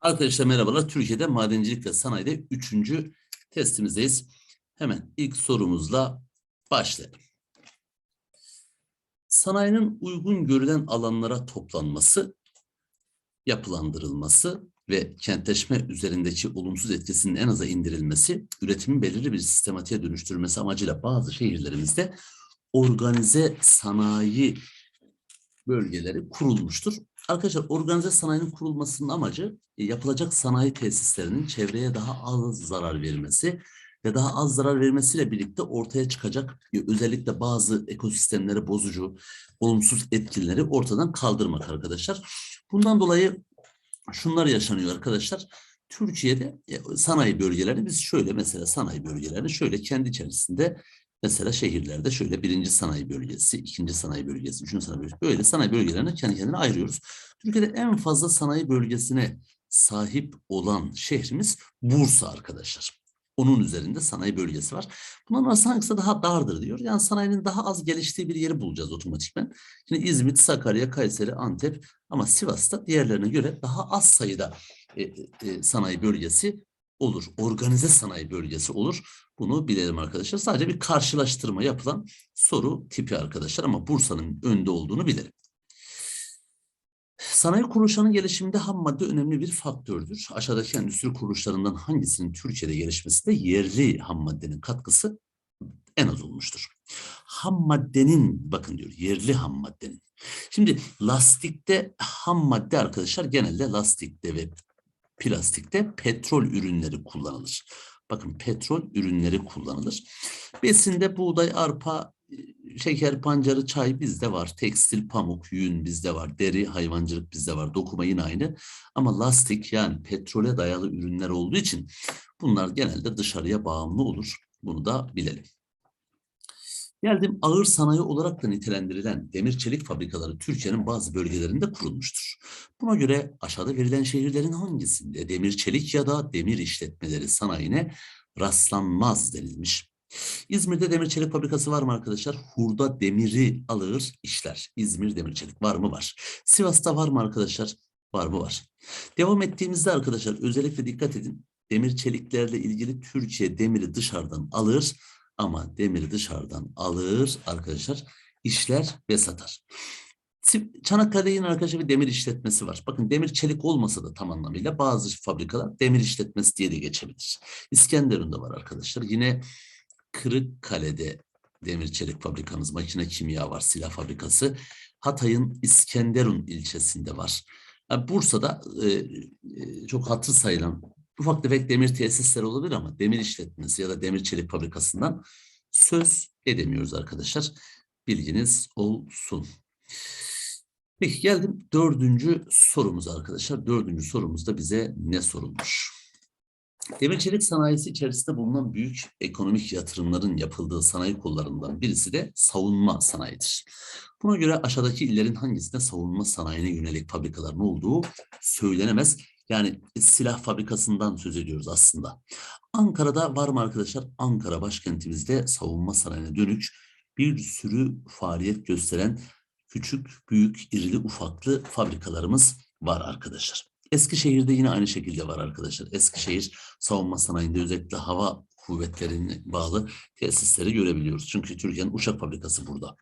Arkadaşlar merhabalar. Türkiye'de madencilik ve sanayide üçüncü testimizdeyiz. Hemen ilk sorumuzla başlayalım. Sanayinin uygun görülen alanlara toplanması, yapılandırılması ve kentleşme üzerindeki olumsuz etkisinin en aza indirilmesi, üretimin belirli bir sistematiğe dönüştürülmesi amacıyla bazı şehirlerimizde organize sanayi bölgeleri kurulmuştur. Arkadaşlar organize sanayinin kurulmasının amacı e, yapılacak sanayi tesislerinin çevreye daha az zarar vermesi ve daha az zarar vermesiyle birlikte ortaya çıkacak e, özellikle bazı ekosistemleri bozucu, olumsuz etkileri ortadan kaldırmak arkadaşlar. Bundan dolayı şunlar yaşanıyor arkadaşlar. Türkiye'de e, sanayi bölgeleri biz şöyle mesela sanayi bölgelerini şöyle kendi içerisinde Mesela şehirlerde şöyle birinci sanayi bölgesi, ikinci sanayi bölgesi, üçüncü sanayi bölgesi. Böyle sanayi bölgelerini kendi kendine ayırıyoruz. Türkiye'de en fazla sanayi bölgesine sahip olan şehrimiz Bursa arkadaşlar. Onun üzerinde sanayi bölgesi var. Bunların arasında hangisi daha dardır diyor. Yani sanayinin daha az geliştiği bir yeri bulacağız otomatikmen. Şimdi İzmit, Sakarya, Kayseri, Antep ama Sivas'ta diğerlerine göre daha az sayıda e, e, sanayi bölgesi olur. Organize sanayi bölgesi olur. Bunu bilelim arkadaşlar. Sadece bir karşılaştırma yapılan soru tipi arkadaşlar ama Bursa'nın önde olduğunu bilelim. Sanayi kuruluşlarının gelişiminde ham madde önemli bir faktördür. Aşağıdaki endüstri kuruluşlarından hangisinin Türkiye'de gelişmesinde yerli ham maddenin katkısı en az olmuştur. Ham maddenin, bakın diyor, yerli ham maddenin. Şimdi lastikte ham madde arkadaşlar genelde lastikte ve plastikte petrol ürünleri kullanılır. Bakın petrol ürünleri kullanılır. Besinde buğday, arpa, şeker, pancarı, çay bizde var. Tekstil, pamuk, yün bizde var. Deri, hayvancılık bizde var. Dokuma yine aynı. Ama lastik yani petrole dayalı ürünler olduğu için bunlar genelde dışarıya bağımlı olur. Bunu da bilelim. Geldim ağır sanayi olarak da nitelendirilen demir çelik fabrikaları Türkiye'nin bazı bölgelerinde kurulmuştur. Buna göre aşağıda verilen şehirlerin hangisinde demir çelik ya da demir işletmeleri sanayine rastlanmaz denilmiş. İzmir'de demir çelik fabrikası var mı arkadaşlar? Hurda demiri alır işler. İzmir demir çelik var mı? Var. Sivas'ta var mı arkadaşlar? Var mı? Var. Devam ettiğimizde arkadaşlar özellikle dikkat edin. Demir çeliklerle ilgili Türkiye demiri dışarıdan alır ama demiri dışarıdan alır arkadaşlar işler ve satar. Çanakkale'de yine arkadaşlar bir demir işletmesi var. Bakın demir çelik olmasa da tam anlamıyla bazı fabrikalar demir işletmesi diye de geçebilir. İskenderun'da var arkadaşlar. Yine Kırıkkale'de demir çelik fabrikamız, makine kimya var, silah fabrikası. Hatay'ın İskenderun ilçesinde var. Bursa'da e, e, çok hatır sayılan ufak tefek demir tesisleri olabilir ama demir işletmesi ya da demir çelik fabrikasından söz edemiyoruz arkadaşlar. Bilginiz olsun. Peki geldim dördüncü sorumuz arkadaşlar. Dördüncü sorumuzda bize ne sorulmuş? Demir çelik sanayisi içerisinde bulunan büyük ekonomik yatırımların yapıldığı sanayi kollarından birisi de savunma sanayidir. Buna göre aşağıdaki illerin hangisinde savunma sanayine yönelik fabrikaların olduğu söylenemez. Yani silah fabrikasından söz ediyoruz aslında. Ankara'da var mı arkadaşlar? Ankara başkentimizde savunma sanayine dönük bir sürü faaliyet gösteren küçük, büyük, irili, ufaklı fabrikalarımız var arkadaşlar. Eskişehir'de yine aynı şekilde var arkadaşlar. Eskişehir savunma sanayinde özellikle hava kuvvetlerine bağlı tesisleri görebiliyoruz. Çünkü Türkiye'nin uçak fabrikası burada.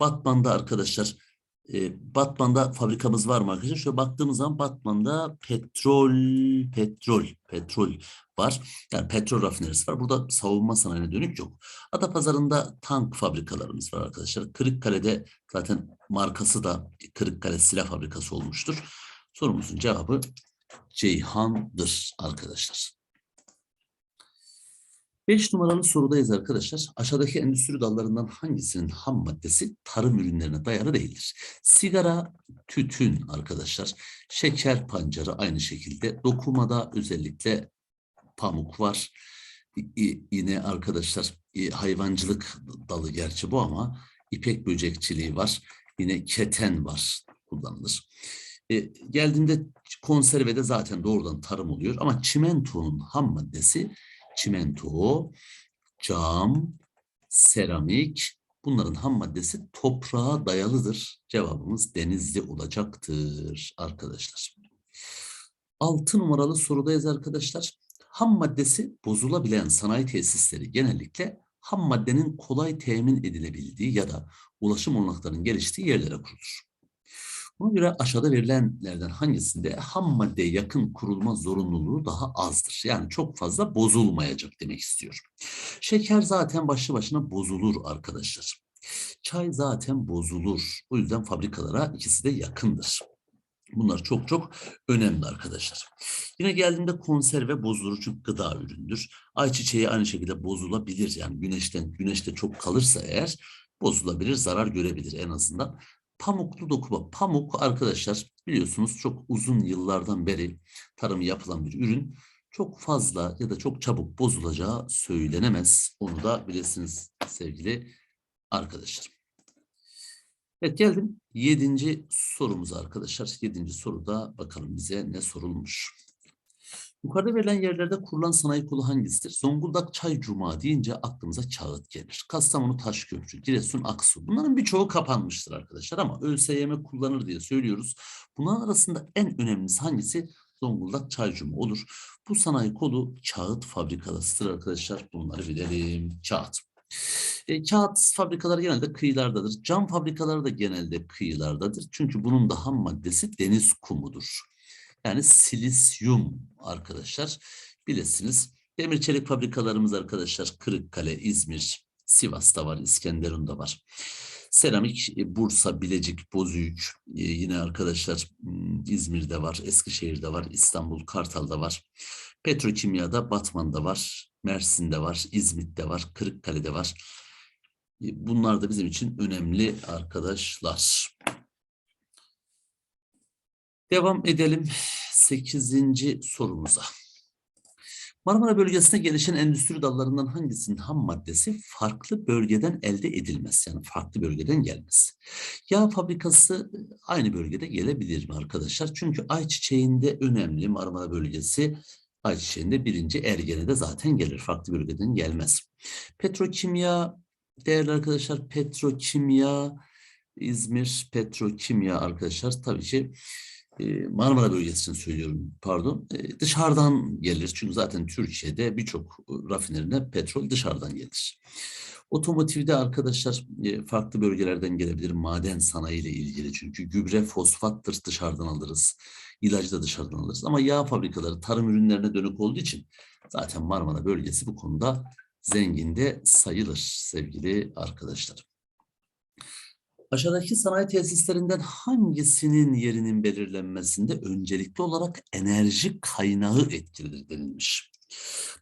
Batman'da arkadaşlar e, Batman'da fabrikamız var mı arkadaşlar? Şöyle baktığımız zaman Batman'da petrol, petrol, petrol var. Yani petrol rafinerisi var. Burada savunma sanayine dönük yok. Adapazarı'nda tank fabrikalarımız var arkadaşlar. Kırıkkale'de zaten markası da Kırıkkale Silah Fabrikası olmuştur. Sorumuzun cevabı Ceyhan'dır arkadaşlar. Beş numaralı sorudayız arkadaşlar. Aşağıdaki endüstri dallarından hangisinin ham maddesi tarım ürünlerine dayalı değildir? Sigara, tütün arkadaşlar. Şeker pancarı aynı şekilde. Dokumada özellikle pamuk var. Yine arkadaşlar hayvancılık dalı gerçi bu ama ipek böcekçiliği var. Yine keten var kullanılır. E, geldiğinde konservede zaten doğrudan tarım oluyor ama çimentonun ham maddesi çimento, cam, seramik bunların ham maddesi toprağa dayalıdır. Cevabımız denizli olacaktır arkadaşlar. Altı numaralı sorudayız arkadaşlar. Ham maddesi bozulabilen sanayi tesisleri genellikle ham maddenin kolay temin edilebildiği ya da ulaşım olanaklarının geliştiği yerlere kurulur. Buna göre aşağıda verilenlerden hangisinde ham maddeye yakın kurulma zorunluluğu daha azdır? Yani çok fazla bozulmayacak demek istiyor. Şeker zaten başlı başına bozulur arkadaşlar. Çay zaten bozulur. O yüzden fabrikalara ikisi de yakındır. Bunlar çok çok önemli arkadaşlar. Yine geldiğinde konserve bozulur çünkü gıda üründür. Ayçiçeği aynı şekilde bozulabilir. Yani güneşten güneşte çok kalırsa eğer bozulabilir, zarar görebilir en azından. Pamuklu dokuma. Pamuk arkadaşlar biliyorsunuz çok uzun yıllardan beri tarımı yapılan bir ürün. Çok fazla ya da çok çabuk bozulacağı söylenemez. Onu da bilirsiniz sevgili arkadaşlar. Evet geldim yedinci sorumuza arkadaşlar. Yedinci soruda bakalım bize ne sorulmuş. Yukarıda verilen yerlerde kurulan sanayi kolu hangisidir? Zonguldak Çay Cuma deyince aklımıza kağıt gelir. Kastamonu Taşköprü, Giresun Aksu. Bunların birçoğu kapanmıştır arkadaşlar ama ÖSYM kullanır diye söylüyoruz. Bunların arasında en önemlisi hangisi? Zonguldak Çay Cuma olur. Bu sanayi kolu kağıt fabrikasıdır arkadaşlar. Bunları bilelim. Kağıt. E, kağıt fabrikaları genelde kıyılardadır. Cam fabrikaları da genelde kıyılardadır. Çünkü bunun da ham maddesi deniz kumudur. Yani silisyum arkadaşlar bilirsiniz. Demir çelik fabrikalarımız arkadaşlar Kırıkkale, İzmir, Sivas'ta var, İskenderun'da var. Seramik e, Bursa, Bilecik, Bozüyük e, yine arkadaşlar hmm, İzmir'de var, Eskişehir'de var, İstanbul, Kartal'da var. Petrokimyada Batman'da var, Mersin'de var, İzmit'te var, Kırıkkale'de var. E, Bunlar da bizim için önemli arkadaşlar. Devam edelim 8. sorumuza. Marmara bölgesinde gelişen endüstri dallarından hangisinin ham maddesi farklı bölgeden elde edilmez? Yani farklı bölgeden gelmez. Yağ fabrikası aynı bölgede gelebilir mi arkadaşlar? Çünkü ayçiçeğinde önemli Marmara bölgesi ayçiçeğinde birinci ergenede zaten gelir. Farklı bölgeden gelmez. Petrokimya değerli arkadaşlar petrokimya İzmir petrokimya arkadaşlar tabii ki e, Marmara bölgesi söylüyorum pardon e, dışarıdan gelir. Çünkü zaten Türkiye'de birçok e, rafinerine petrol dışarıdan gelir. Otomotivde arkadaşlar e, farklı bölgelerden gelebilir. Maden sanayi ile ilgili çünkü gübre fosfattır dışarıdan alırız. İlacı da dışarıdan alırız. Ama yağ fabrikaları tarım ürünlerine dönük olduğu için zaten Marmara bölgesi bu konuda zenginde sayılır sevgili arkadaşlar. Aşağıdaki sanayi tesislerinden hangisinin yerinin belirlenmesinde öncelikli olarak enerji kaynağı etkilidir denilmiş.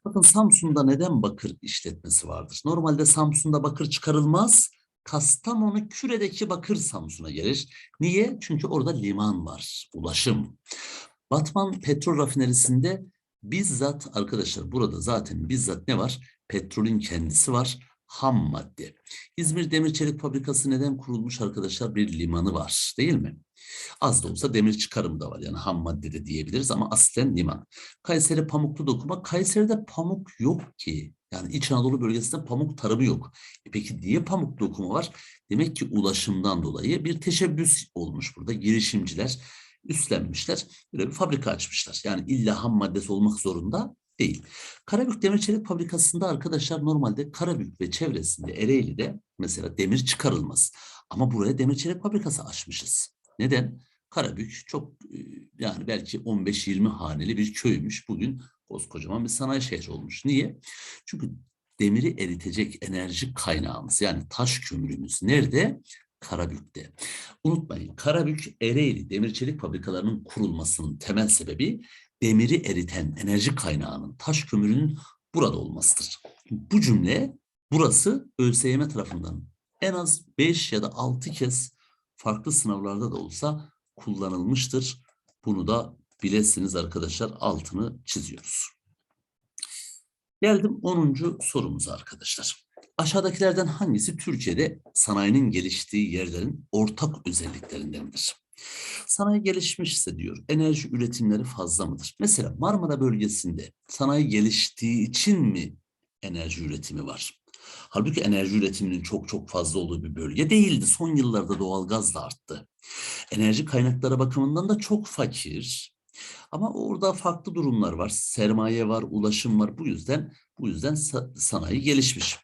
Bakın Samsun'da neden bakır işletmesi vardır? Normalde Samsun'da bakır çıkarılmaz. Kastamonu Küre'deki bakır Samsun'a gelir. Niye? Çünkü orada liman var, ulaşım. Batman petrol rafinerisinde bizzat arkadaşlar burada zaten bizzat ne var? Petrolün kendisi var ham madde. İzmir Demir Çelik Fabrikası neden kurulmuş arkadaşlar? Bir limanı var değil mi? Az da olsa demir çıkarım da var yani ham madde de diyebiliriz ama aslen liman. Kayseri pamuklu dokuma. Kayseri'de pamuk yok ki. Yani İç Anadolu bölgesinde pamuk tarımı yok. E peki niye pamuk dokuma var? Demek ki ulaşımdan dolayı bir teşebbüs olmuş burada. Girişimciler üstlenmişler. Böyle bir fabrika açmışlar. Yani illa ham maddesi olmak zorunda değil. Karabük Demir Çelik Fabrikası'nda arkadaşlar normalde Karabük ve çevresinde Ereğli'de mesela demir çıkarılmaz. Ama buraya demir çelik fabrikası açmışız. Neden? Karabük çok e, yani belki 15-20 haneli bir köymüş. Bugün koskocaman bir sanayi şehri olmuş. Niye? Çünkü demiri eritecek enerji kaynağımız yani taş kömürümüz nerede? Karabük'te. Unutmayın Karabük Ereğli demir çelik fabrikalarının kurulmasının temel sebebi demiri eriten enerji kaynağının taş kömürünün burada olmasıdır. Bu cümle burası ÖSYM tarafından en az 5 ya da 6 kez farklı sınavlarda da olsa kullanılmıştır. Bunu da bilesiniz arkadaşlar altını çiziyoruz. Geldim 10. sorumuza arkadaşlar. Aşağıdakilerden hangisi Türkiye'de sanayinin geliştiği yerlerin ortak özelliklerindendir? Sanayi gelişmişse diyor enerji üretimleri fazla mıdır? Mesela Marmara bölgesinde sanayi geliştiği için mi enerji üretimi var? Halbuki enerji üretiminin çok çok fazla olduğu bir bölge değildi. Son yıllarda doğalgaz da arttı. Enerji kaynakları bakımından da çok fakir. Ama orada farklı durumlar var. Sermaye var, ulaşım var. Bu yüzden bu yüzden sa- sanayi gelişmiş.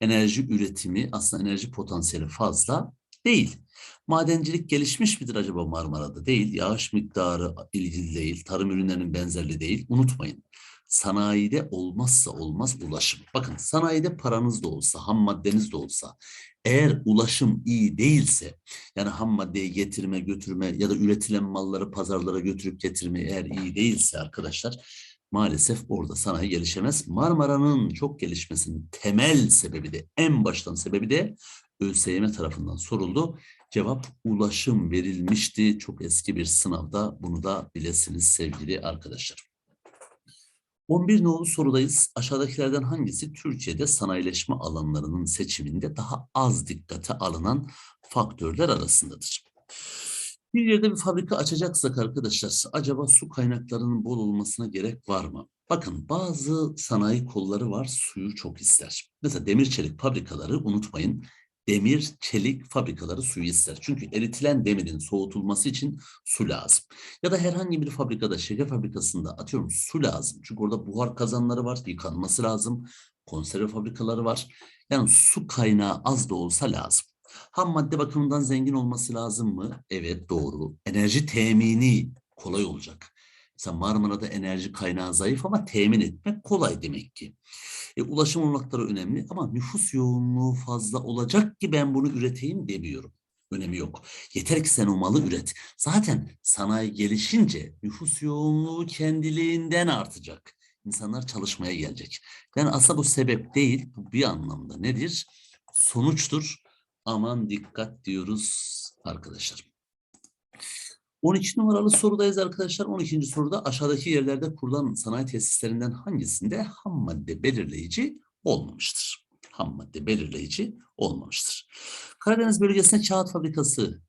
Enerji üretimi aslında enerji potansiyeli fazla değil. Madencilik gelişmiş midir acaba Marmara'da? Değil. Yağış miktarı ilgili değil. Tarım ürünlerinin benzerliği değil. Unutmayın. Sanayide olmazsa olmaz ulaşım. Bakın sanayide paranız da olsa, ham maddeniz de olsa, eğer ulaşım iyi değilse, yani ham maddeyi getirme, götürme ya da üretilen malları pazarlara götürüp getirme eğer iyi değilse arkadaşlar, maalesef orada sanayi gelişemez. Marmara'nın çok gelişmesinin temel sebebi de, en baştan sebebi de ÖSYM tarafından soruldu. Cevap ulaşım verilmişti. Çok eski bir sınavda bunu da bilesiniz sevgili arkadaşlar. 11 nolu sorudayız. Aşağıdakilerden hangisi Türkiye'de sanayileşme alanlarının seçiminde daha az dikkate alınan faktörler arasındadır? Bir yerde bir fabrika açacaksak arkadaşlar acaba su kaynaklarının bol olmasına gerek var mı? Bakın bazı sanayi kolları var suyu çok ister. Mesela demir çelik fabrikaları unutmayın demir çelik fabrikaları suyu ister. Çünkü eritilen demirin soğutulması için su lazım. Ya da herhangi bir fabrikada şeker fabrikasında atıyorum su lazım. Çünkü orada buhar kazanları var yıkanması lazım. Konserve fabrikaları var. Yani su kaynağı az da olsa lazım. Ham madde bakımından zengin olması lazım mı? Evet doğru. Enerji temini kolay olacak. Mesela Marmara'da enerji kaynağı zayıf ama temin etmek kolay demek ki. E, ulaşım olanakları önemli ama nüfus yoğunluğu fazla olacak ki ben bunu üreteyim demiyorum. Önemi yok. Yeter ki sen o malı üret. Zaten sanayi gelişince nüfus yoğunluğu kendiliğinden artacak. İnsanlar çalışmaya gelecek. Yani aslında bu sebep değil, bu bir anlamda nedir? Sonuçtur. Aman dikkat diyoruz arkadaşlar. 12 numaralı sorudayız arkadaşlar. 12. soruda aşağıdaki yerlerde kurulan sanayi tesislerinden hangisinde ham madde belirleyici olmamıştır? Ham madde belirleyici olmamıştır. Karadeniz bölgesinde kağıt fabrikası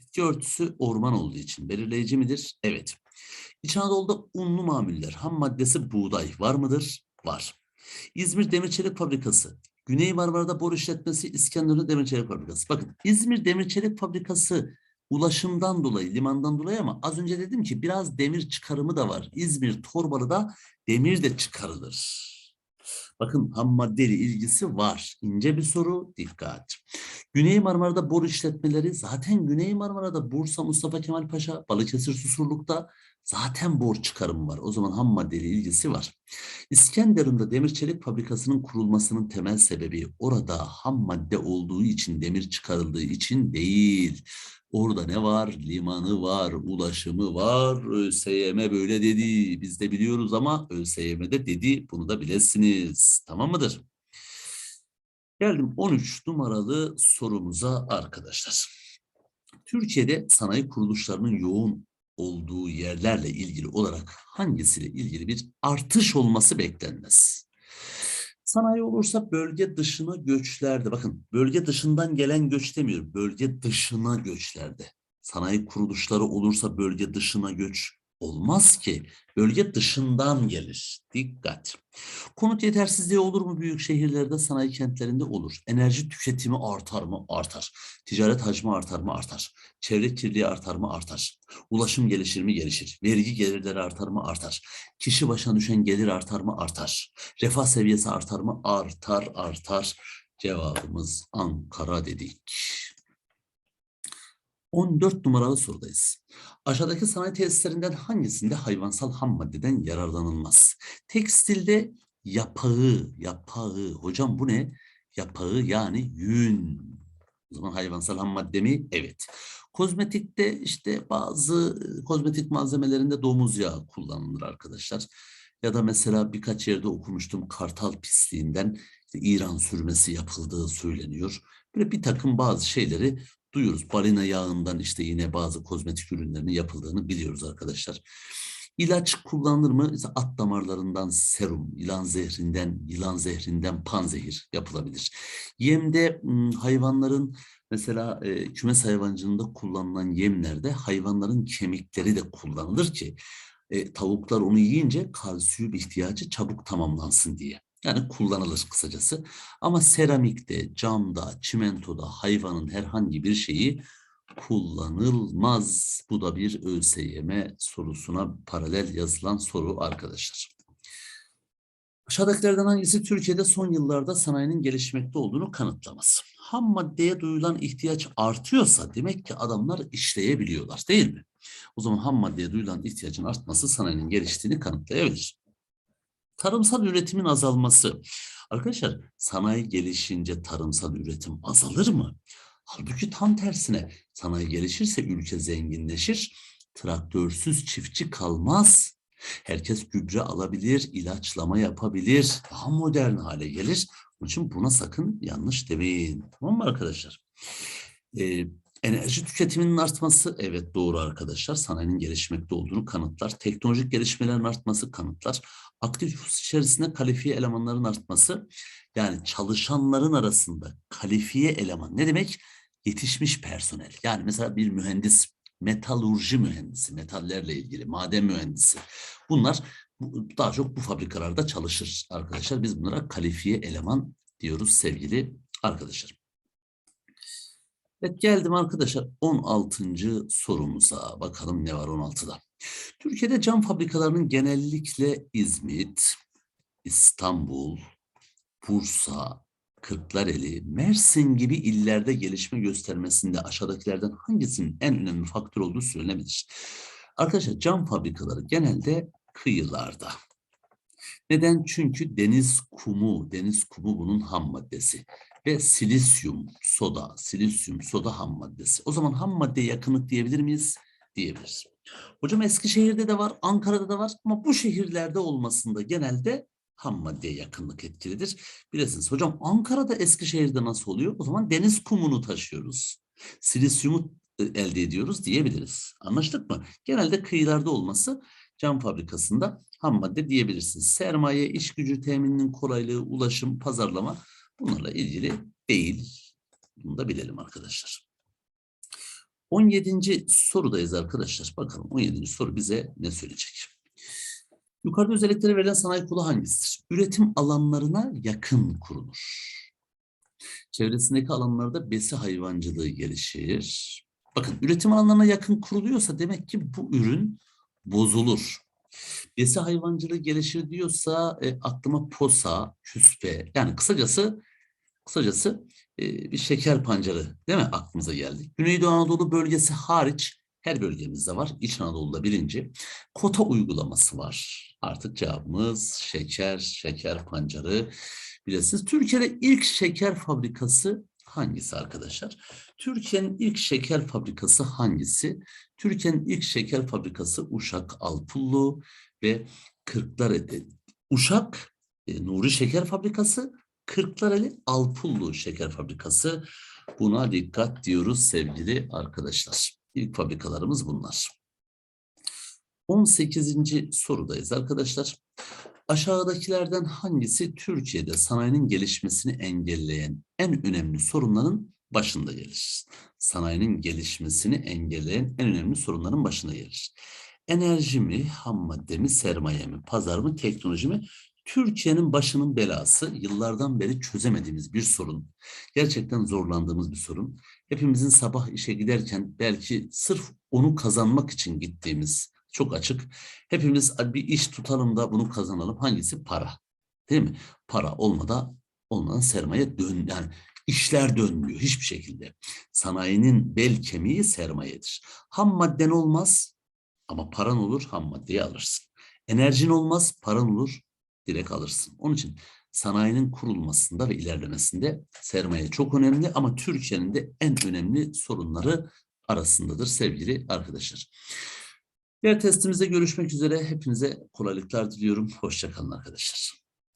bitki örtüsü orman olduğu için belirleyici midir? Evet. İç Anadolu'da unlu mamuller ham maddesi buğday var mıdır? Var. İzmir Demir Çelik Fabrikası Güney Marmara'da bor işletmesi İskenderun'da Demir Çelik Fabrikası. Bakın İzmir Demir Çelik Fabrikası ulaşımdan dolayı, limandan dolayı ama az önce dedim ki biraz demir çıkarımı da var. İzmir Torbalı'da demir de çıkarılır. Bakın ham maddeli ilgisi var. İnce bir soru, dikkat. Güney Marmara'da bor işletmeleri zaten Güney Marmara'da Bursa Mustafa Kemal Paşa, Balıkesir Susurluk'ta zaten bor çıkarımı var. O zaman ham maddeli ilgisi var. İskenderun'da demir çelik fabrikasının kurulmasının temel sebebi orada ham madde olduğu için demir çıkarıldığı için değil. Orada ne var? Limanı var, ulaşımı var. ÖSYM böyle dedi. Biz de biliyoruz ama ÖSYM de dedi. Bunu da bilesiniz. Tamam mıdır? Geldim 13 numaralı sorumuza arkadaşlar. Türkiye'de sanayi kuruluşlarının yoğun olduğu yerlerle ilgili olarak hangisiyle ilgili bir artış olması beklenmez? Sanayi olursa bölge dışına göçlerde, bakın bölge dışından gelen göç demiyorum, bölge dışına göçlerde. Sanayi kuruluşları olursa bölge dışına göç olmaz ki. Bölge dışından gelir. Dikkat. Konut yetersizliği olur mu büyük şehirlerde, sanayi kentlerinde olur. Enerji tüketimi artar mı? Artar. Ticaret hacmi artar mı? Artar. Çevre kirliliği artar mı? Artar. Ulaşım gelişir mi? Gelişir. Vergi gelirleri artar mı? Artar. Kişi başına düşen gelir artar mı? Artar. Refah seviyesi artar mı? Artar, artar. Cevabımız Ankara dedik. 14 numaralı sorudayız. Aşağıdaki sanayi tesislerinden hangisinde hayvansal ham maddeden yararlanılmaz? Tekstilde yapağı, yapağı. Hocam bu ne? Yapağı yani yün. O zaman hayvansal ham madde mi? Evet. Kozmetikte işte bazı kozmetik malzemelerinde domuz yağı kullanılır arkadaşlar. Ya da mesela birkaç yerde okumuştum kartal pisliğinden işte İran sürmesi yapıldığı söyleniyor. Böyle bir takım bazı şeyleri duyuyoruz. Balina yağından işte yine bazı kozmetik ürünlerinin yapıldığını biliyoruz arkadaşlar. İlaç kullanılır mı? İşte at damarlarından serum, yılan zehrinden, yılan zehrinden panzehir yapılabilir. Yemde hayvanların mesela e, kümes hayvancılığında kullanılan yemlerde hayvanların kemikleri de kullanılır ki e, tavuklar onu yiyince kalsiyum ihtiyacı çabuk tamamlansın diye. Yani kullanılır kısacası. Ama seramikte, camda, çimentoda hayvanın herhangi bir şeyi kullanılmaz. Bu da bir ÖSYM sorusuna paralel yazılan soru arkadaşlar. Aşağıdakilerden hangisi Türkiye'de son yıllarda sanayinin gelişmekte olduğunu kanıtlamaz? Ham maddeye duyulan ihtiyaç artıyorsa demek ki adamlar işleyebiliyorlar değil mi? O zaman ham maddeye duyulan ihtiyacın artması sanayinin geliştiğini kanıtlayabilir. Tarımsal üretimin azalması. Arkadaşlar sanayi gelişince tarımsal üretim azalır mı? Halbuki tam tersine sanayi gelişirse ülke zenginleşir. Traktörsüz çiftçi kalmaz. Herkes gübre alabilir, ilaçlama yapabilir, daha modern hale gelir. Onun için buna sakın yanlış demeyin. Tamam mı arkadaşlar? Ee, enerji tüketiminin artması evet doğru arkadaşlar. Sanayinin gelişmekte olduğunu kanıtlar. Teknolojik gelişmelerin artması kanıtlar. Aktif nüfus içerisinde kalifiye elemanların artması. Yani çalışanların arasında kalifiye eleman ne demek? Yetişmiş personel. Yani mesela bir mühendis, metalurji mühendisi, metallerle ilgili, maden mühendisi. Bunlar bu- daha çok bu fabrikalarda çalışır arkadaşlar. Biz bunlara kalifiye eleman diyoruz sevgili arkadaşlar. Evet geldim arkadaşlar 16. sorumuza. Bakalım ne var 16'da. Türkiye'de cam fabrikalarının genellikle İzmit, İstanbul, Bursa, Kırklareli, Mersin gibi illerde gelişme göstermesinde aşağıdakilerden hangisinin en önemli faktör olduğu söylenebilir? Arkadaşlar cam fabrikaları genelde kıyılarda. Neden? Çünkü deniz kumu, deniz kumu bunun ham maddesi ve silisyum, soda, silisyum, soda ham maddesi. O zaman ham maddeye yakınlık diyebilir miyiz? Diyebiliriz. Hocam Eskişehir'de de var, Ankara'da da var ama bu şehirlerde olmasında genelde ham maddeye yakınlık etkilidir. Bilirsiniz hocam Ankara'da Eskişehir'de nasıl oluyor? O zaman deniz kumunu taşıyoruz. Silisyumu e, elde ediyoruz diyebiliriz. Anlaştık mı? Genelde kıyılarda olması cam fabrikasında ham madde diyebilirsiniz. Sermaye, iş gücü temininin kolaylığı, ulaşım, pazarlama bunlarla ilgili değil. Bunu da bilelim arkadaşlar. 17. sorudayız arkadaşlar. Bakalım 17. soru bize ne söyleyecek? Yukarıda özellikleri verilen sanayi kolu hangisidir? Üretim alanlarına yakın kurulur. Çevresindeki alanlarda besi hayvancılığı gelişir. Bakın üretim alanlarına yakın kuruluyorsa demek ki bu ürün bozulur. Besi hayvancılığı gelişir diyorsa e, aklıma posa, küspe yani kısacası kısacası e, bir şeker pancarı değil mi aklımıza geldi. Güneydoğu Anadolu bölgesi hariç her bölgemizde var. İç Anadolu'da birinci. Kota uygulaması var. Artık cevabımız şeker, şeker pancarı. Bilirsiniz. Türkiye'de ilk şeker fabrikası hangisi arkadaşlar? Türkiye'nin ilk şeker fabrikası hangisi? Türkiye'nin ilk şeker fabrikası Uşak Alpullu ve Kırklareli. Uşak e, Nuri Şeker Fabrikası, Kırklareli Alpullu Şeker Fabrikası. Buna dikkat diyoruz sevgili arkadaşlar. İlk fabrikalarımız bunlar. 18. sorudayız arkadaşlar. Aşağıdakilerden hangisi Türkiye'de sanayinin gelişmesini engelleyen en önemli sorunların başında gelir? Sanayinin gelişmesini engelleyen en önemli sorunların başında gelir. Enerji mi, ham madde mi, sermaye mi, pazar mı, teknoloji mi? Türkiye'nin başının belası yıllardan beri çözemediğimiz bir sorun. Gerçekten zorlandığımız bir sorun. Hepimizin sabah işe giderken belki sırf onu kazanmak için gittiğimiz çok açık. Hepimiz bir iş tutalım da bunu kazanalım. Hangisi? Para. Değil mi? Para olmadan olmadan sermaye dön yani işler dönmüyor hiçbir şekilde. Sanayinin bel kemiği sermayedir. Ham madden olmaz ama paran olur ham maddeyi alırsın. Enerjin olmaz paran olur direkt alırsın. Onun için sanayinin kurulmasında ve ilerlemesinde sermaye çok önemli ama Türkiye'nin de en önemli sorunları arasındadır sevgili arkadaşlar. Diğer testimizde görüşmek üzere. Hepinize kolaylıklar diliyorum. Hoşçakalın arkadaşlar.